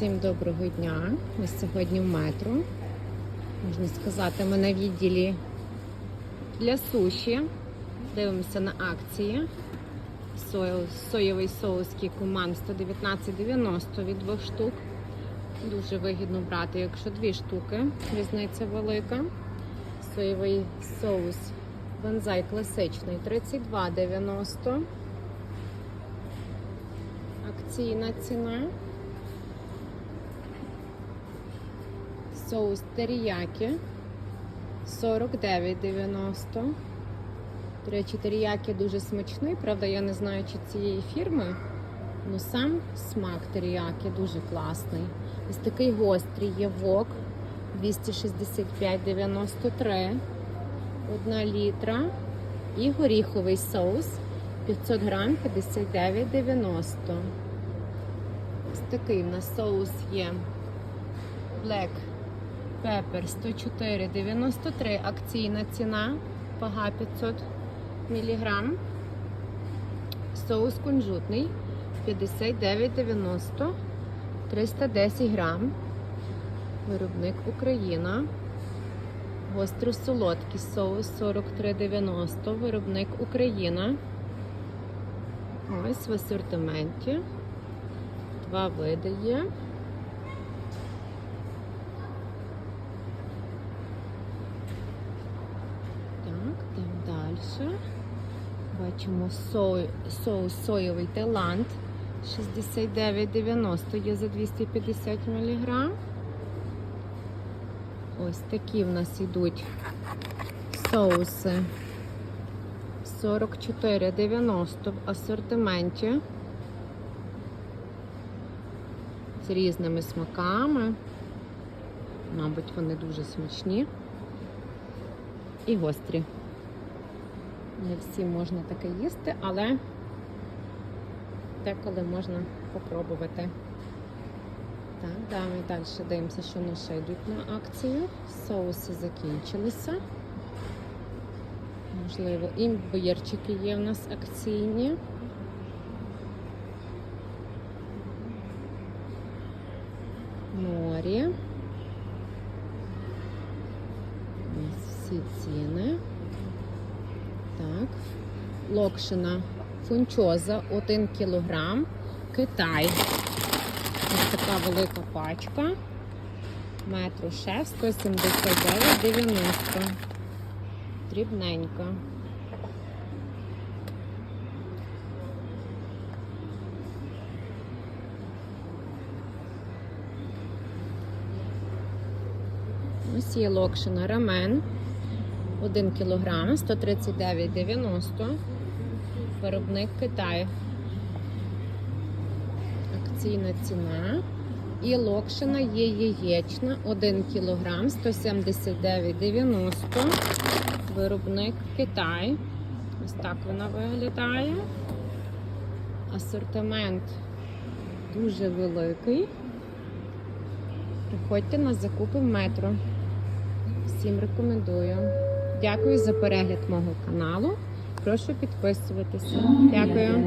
Всім доброго дня. Ми сьогодні в метро. Можна сказати, ми на відділі для суші. Дивимося на акції. Соєвий соус кікуман 119,90 від двох штук. Дуже вигідно брати, якщо дві штуки. Різниця велика. Соєвий соус банзай класичний 32,90. Акційна ціна. Соус теріякі 49,90. До речі, теріякі дуже смачний, правда, я не знаю, чи цієї фірми. Ну сам смак теріякі дуже класний. Ось такий гострий є вок 265,93. Одна літра. І горіховий соус 500 грам 59,90. Ось такий в нас соус є. Black Pepper 104,93 акційна ціна, вага 500 мг. Соус кунжутний 59,90 310 грам. Виробник Україна. Гостро солодкий соус 43,90. Виробник Україна. Ось в асортименті. Два види є. Так, далі. Бачимо соус соєвий Таїланд 69,90 є за 250 мг. Ось такі в нас йдуть соуси 44,90 в асортименті. З різними смаками. Мабуть, вони дуже смачні і гострі. Не всі можна таке їсти, але деколи можна попробувати. Так, да, ми далі дивимося, що вони ще йдуть на акцію. Соуси закінчилися. Можливо, імбирчики є в нас акційні. Морі. Ось всі ціни. Локшина фунчоза 1 кілограм. Китай. Ось така велика пачка. Метро шеф 179,90. Дрібненька. Ось є локшина рамен. 1 кілограм, 139,90. Виробник Китай. Акційна ціна. І локшина є яєчна 1 кілограм, 179,90. Виробник Китай. Ось так вона виглядає. Асортимент дуже великий. Приходьте на закупи в метро. Всім рекомендую. Дякую за перегляд мого каналу. Прошу підписуватися. Дякую.